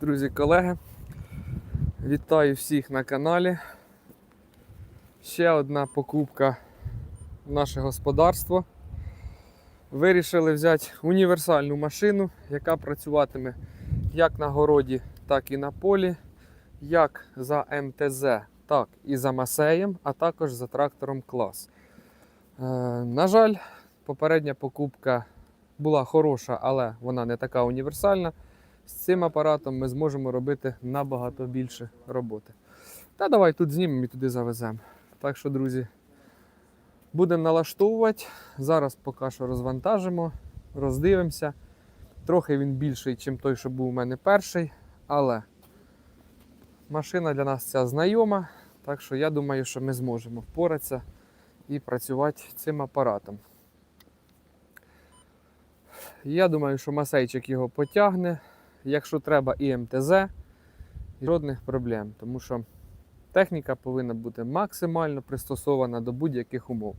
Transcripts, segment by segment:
Друзі, колеги, вітаю всіх на каналі. Ще одна покупка в наше господарство. Вирішили взяти універсальну машину, яка працюватиме як на городі, так і на полі, як за МТЗ, так і за Масеєм, а також за трактором клас. Е, на жаль, попередня покупка була хороша, але вона не така універсальна. З цим апаратом ми зможемо робити набагато більше роботи. Та давай тут знімемо і туди завеземо. Так що, друзі, будемо налаштовувати. Зараз поки що розвантажимо, роздивимося. Трохи він більший, ніж той, що був у мене перший, але машина для нас ця знайома. Так що я думаю, що ми зможемо впоратися і працювати цим апаратом. Я думаю, що масейчик його потягне. Якщо треба і МТЗ, жодних проблем, тому що техніка повинна бути максимально пристосована до будь-яких умов.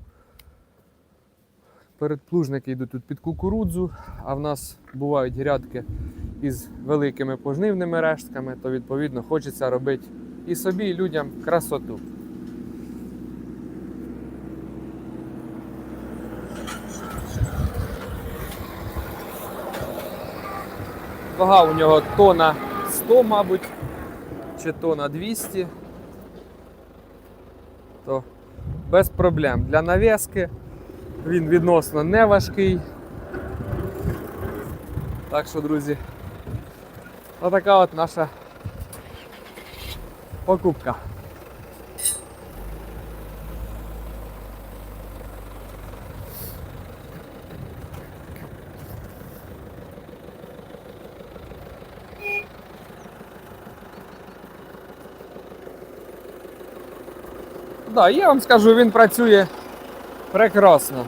Передплужники йдуть тут під кукурудзу, а в нас бувають грядки із великими пожнивними рештками, то відповідно хочеться робити і собі, і людям красоту. Вага у нього тона 100, мабуть, чи тона 200. То без проблем. Для навіски він відносно не важкий. Так що, друзі, отака от наша покупка. Да, я вам скажу, він працює прекрасно.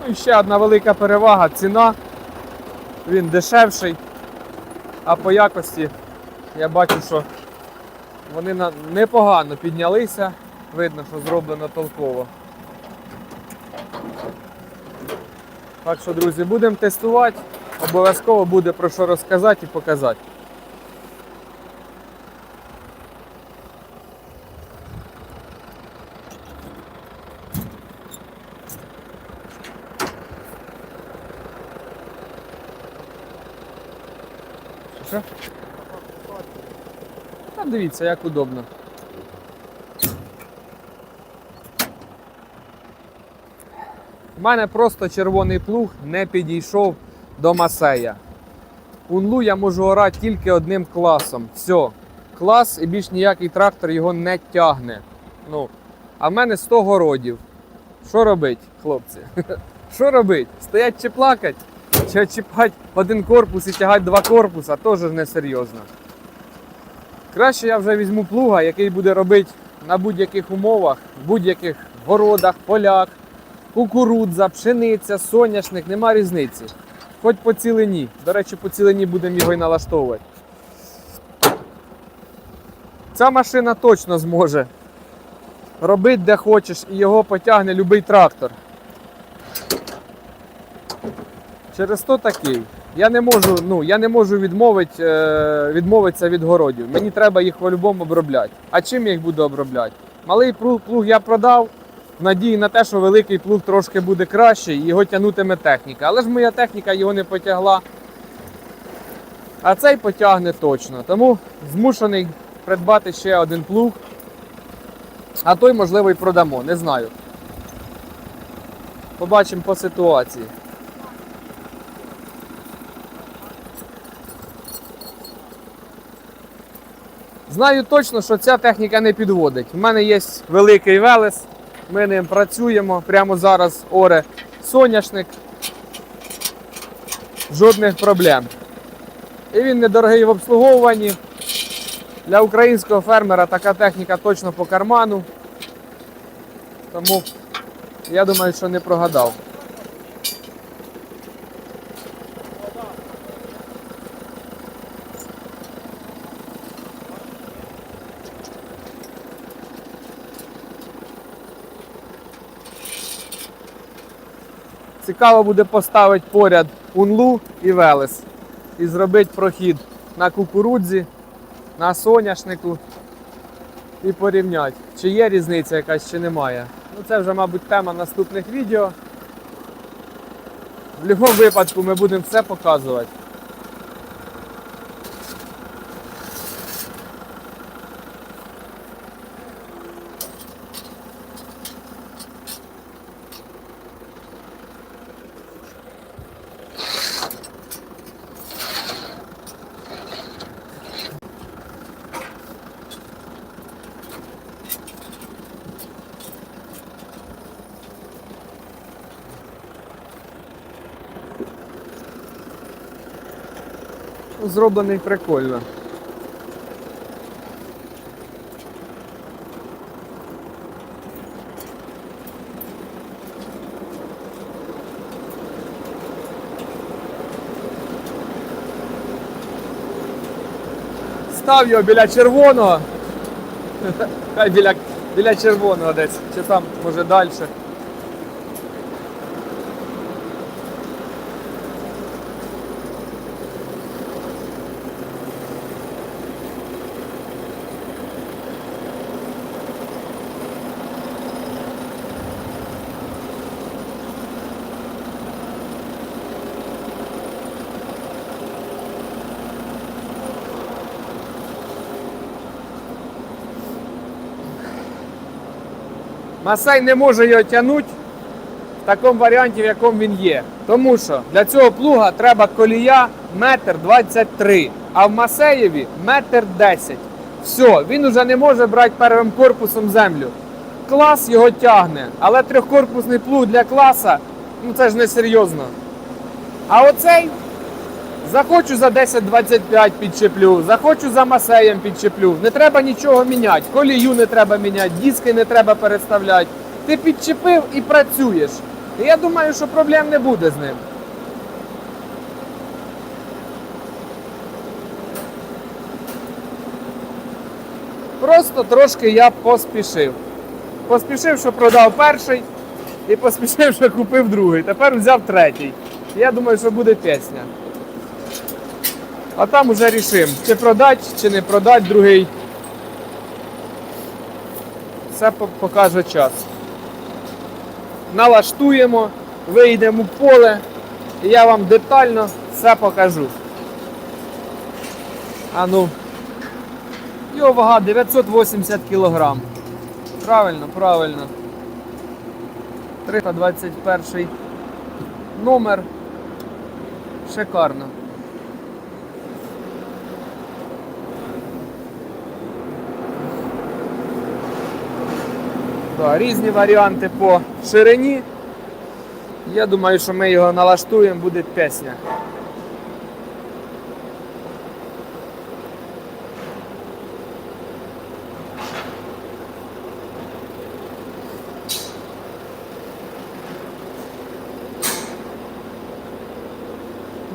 Ну і ще одна велика перевага ціна. Він дешевший, а по якості я бачу, що вони непогано піднялися. Видно, що зроблено толково. Так що, друзі, будемо тестувати. Обов'язково буде про що розказати і показати. Там дивіться, як удобно. У мене просто червоний плуг не підійшов до масея. Унлу я можу орати тільки одним класом. Все. Клас і більш ніякий трактор його не тягне. Ну, а в мене 100 городів. Що робить, хлопці? Що робить? Стоять чи плакать? Чи чіпати один корпус і тягати два корпуса, теж не серйозно. Краще я вже візьму плуга, який буде робити на будь-яких умовах, в будь-яких городах, полях, кукурудза, пшениця, соняшник, нема різниці. Хоч по цілині. До речі, по цілині будемо його і налаштовувати. Ця машина точно зможе робити де хочеш і його потягне будь-який трактор. Через то такий. Я не можу, ну, я не можу відмовити, е, відмовитися від городів. Мені треба їх по-любому обробляти. А чим я їх буду обробляти? Малий плуг, я продав, в надії на те, що великий плуг трошки буде кращий, і його тягнутиме техніка. Але ж моя техніка його не потягла. А цей потягне точно. Тому змушений придбати ще один плуг. А той, можливо, і продамо, не знаю. Побачимо по ситуації. Знаю точно, що ця техніка не підводить. У мене є великий велес, ми ним працюємо. Прямо зараз оре соняшник. Жодних проблем. І він недорогий в обслуговуванні. Для українського фермера така техніка точно по карману. Тому я думаю, що не прогадав. Цікаво буде поставити поряд унлу і велес. І зробити прохід на кукурудзі, на соняшнику і порівняти, чи є різниця якась, чи немає. Ну це вже, мабуть, тема наступних відео. В будь-якому випадку ми будемо все показувати. Зроблений прикольно. Став його біля червоного. Хай біля, біля червоного десь. Чи там, може, далі. Масай не може його тягнути в такому варіанті, в якому він є. Тому що для цього плуга треба колія метр 23, а в Масеєві метр 10. Все, він уже не може брати первим корпусом землю. Клас його тягне, але трьохкорпусний плуг для класа, ну це ж не серйозно. А оцей захочу за 10-25 підчеплю, захочу за масеєм підчеплю. Не треба нічого міняти. Колію не треба міняти, диски не треба переставляти. Ти підчепив і працюєш. І я думаю, що проблем не буде з ним. Просто трошки я поспішив. Поспішив, що продав перший, і поспішив, що купив другий. Тепер взяв третій. Я думаю, що буде пісня. А там уже рішимо, чи продати, чи не продати другий. Все покаже час. Налаштуємо, вийдемо в поле, і я вам детально все покажу. А ну. Його вага 980 кг. Правильно, правильно. 321 номер. Шикарно. Да, різні варіанти по ширині. Я думаю, що ми його налаштуємо, буде пісня.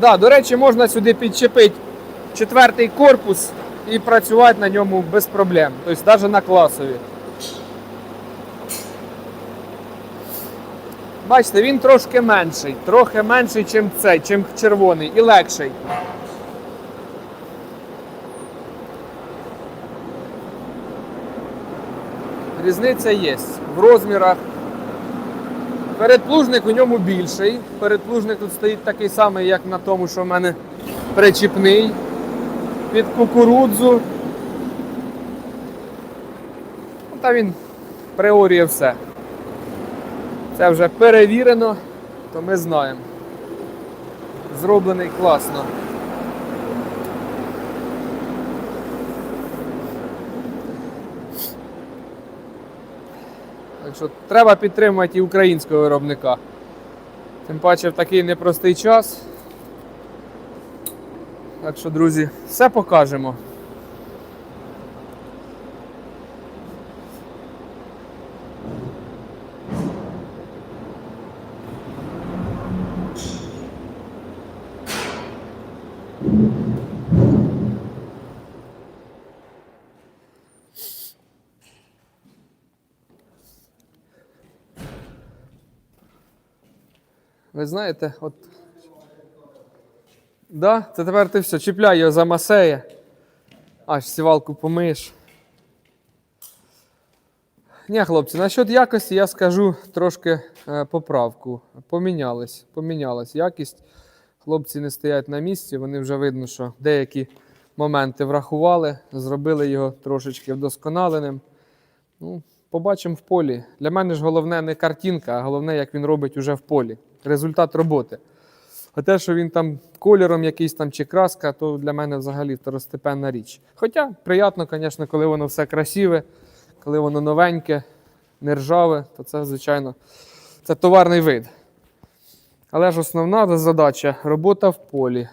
Да, до речі, можна сюди підчепити четвертий корпус і працювати на ньому без проблем. Тобто навіть на класові. Бачите, він трошки менший, трохи менший, ніж цей, чим червоний, і легший. Різниця є в розмірах. Передплужник у ньому більший. Передплужник тут стоїть такий самий, як на тому, що в мене причіпний. Під кукурудзу. Ну, Та він приоріє все. Це вже перевірено, то ми знаємо. Зроблений класно. Так що треба підтримувати і українського виробника. Тим паче в такий непростий час. Так що, друзі, все покажемо. Ви знаєте, от. Да? Це тепер ти все, чіпляй його за масея. Аж сівалку помиєш. Ні, хлопці, насчет якості я скажу трошки е, поправку. Помінялась, помінялась якість. Хлопці не стоять на місці, вони вже видно, що деякі моменти врахували, зробили його трошечки вдосконаленим. Ну, побачимо в полі. Для мене ж головне не картинка, а головне, як він робить уже в полі. Результат роботи. А те, що він там кольором якийсь там чи краска, то для мене взагалі второстепенна річ. Хоча приємно, звісно, коли воно все красиве, коли воно новеньке, не ржаве, то це, звичайно, це товарний вид. Але ж основна задача робота в полі.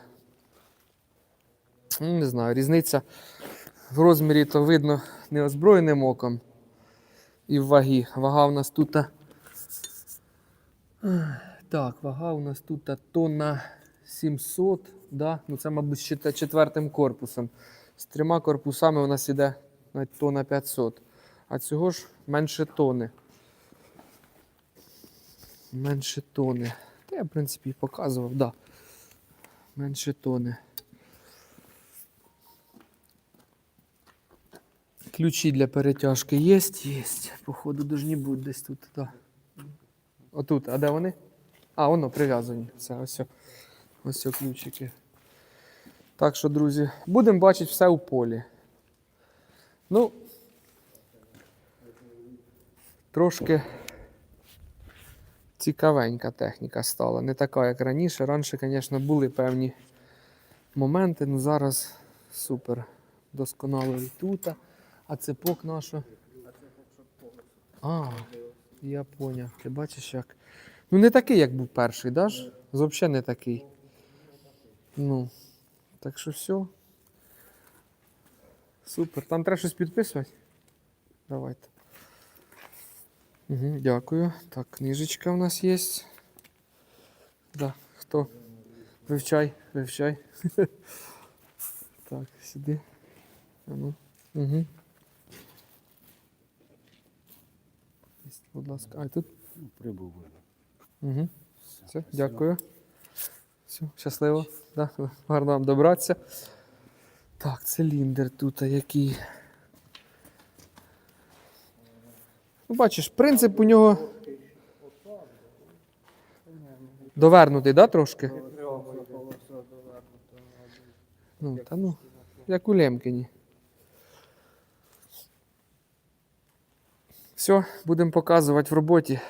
Ну, Не знаю, різниця в розмірі то видно неозброєним оком і в вагі. Вага у нас тут. Так, вага у нас тут тонна 700, да? ну це, мабуть, ще четвертим корпусом. З трьома корпусами у нас іде навіть тонна 500. А цього ж менше тони. Менше тони. Та я, в принципі, і показував, так. Да. Менше тони. Ключі для перетяжки є? Є. Походу, должні бути десь тут. Да. Отут, а де вони? А, воно прив'язані. Все, ось. Ось ключики. Так що, друзі, будемо бачити все у полі. Ну, трошки цікавенька техніка стала. Не така, як раніше. Раніше, звісно, були певні моменти, ну зараз супер. Досконало і тут. А цепок наша. А, я поняв. Ти бачиш як. Ну, не такий, як був перший, да ж? Взагалі не такий. Ну, так що все. Супер. Там треба щось підписувати? Давайте. Угу, дякую. Так, книжечка у нас є. Да, хто? Вивчай, вивчай. так, сюди. А ну. Угу. Будь ласка. А тут Прибув. Угу. Все, дякую. Все, щасливо. Да, гарно вам добратися. Так, циліндр тут який. Ну, бачиш, принцип у нього. Довернутий, да, трошки? Ну, та ну, як у Лемкіні. Все, будемо показувати в роботі.